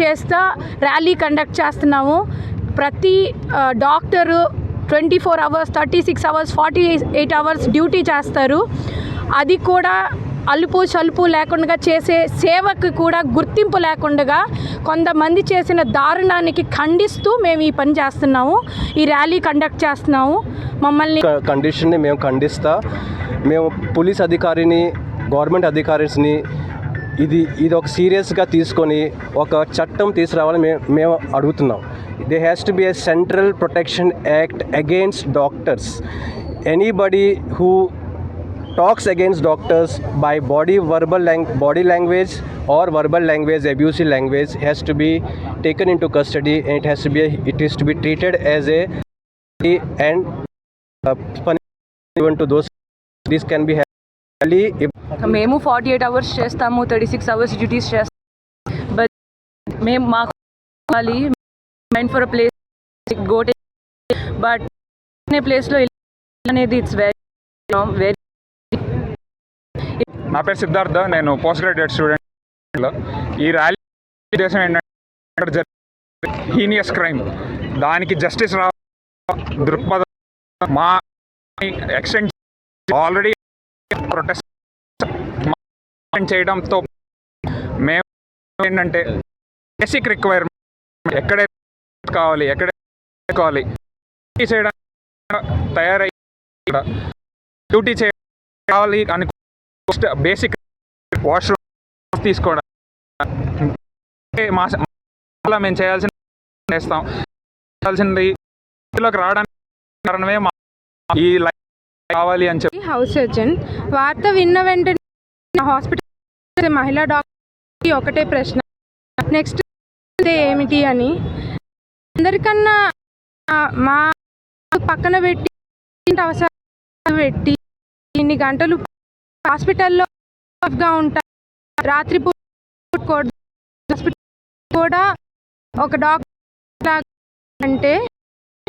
చేస్తా rally conduct చేస్తున్నాము. ప్రతి doctor twenty four hours thirty six hours forty eight hours duty చేస్తారు. అది కూడా అలుపు చలుపు లేకుండా చేసే సేవకు కూడా గుర్తింపు లేకుండా కొంతమంది చేసిన దారుణానికి ఖండిస్తూ మేము ఈ పని చేస్తున్నాము ఈ ర్యాలీ కండక్ట్ చేస్తున్నాము. మమ్మల్ని కండిషన్ని మేము ఖండిస్తా. మేము పోలీస్ అధికారిని గవర్నమెంట్ అధికారిని ఇది ఇది ఒక సీరియస్గా తీసుకొని ఒక చట్టం తీసుకురావాలని మేము మేము అడుగుతున్నాం. They has to be a central protection act against doctors anybody who talks against doctors by body verbal lang- body language or verbal language abusive language has to be taken into custody and it has to be it is to be treated as a and uh, punishment given to those this can be highly మేము forty eight hours చేస్తాము thirty six hours duties చేస్తాము but మేము మాకు కావాలి mind for a place గోటే but అనే ప్లేస్లో అనేది ఇట్స్ వెరీ వెరీ నా పేరు సిద్ధార్థ నేను పోస్ట్ గ్రాడ్యుయేట్ స్టూడెంట్. ఈ ర్యాలీ ఉద్దేశం ఏంటంటే హీనియస్ క్రైమ్. దానికి జస్టిస్ రా దృక్పథ మా ఎక్స్టెండ్ ఆల్రెడీ ప్రొటెస్ట్ చేయడంతో మేము ఏంటంటే బేసిక్ రిక్వైర్మెంట్ ఎక్కడైతే కావాలి ఎక్కడ కావాలి. డ్యూటీ చేయడానికి తయారై డ్యూటీ చేయాలి అని బేసిక్ వాష్రూమ్ తీసుకోవడం. మా మేము చేయాల్సిన చేస్తాం. చేయాల్సింది ఇంట్లోకి రావడానికి కారణమే మా ఈ లైఫ్ కావాలి అని చెప్పి. హౌస్ సర్జన్ వార్త విన్న వెంటనే హాస్పిటల్ మహిళా డాక్టర్ ఒకటే ప్రశ్న. నెక్స్ట్ ఏమిటి అని. అందరికన్నా మా పక్కన పెట్టి అవసరం పెట్టి ఇన్ని గంటలు హాస్పిటల్లో గా ఉంటాయి రాత్రి కూడా ఒక డాక్టర్ అంటే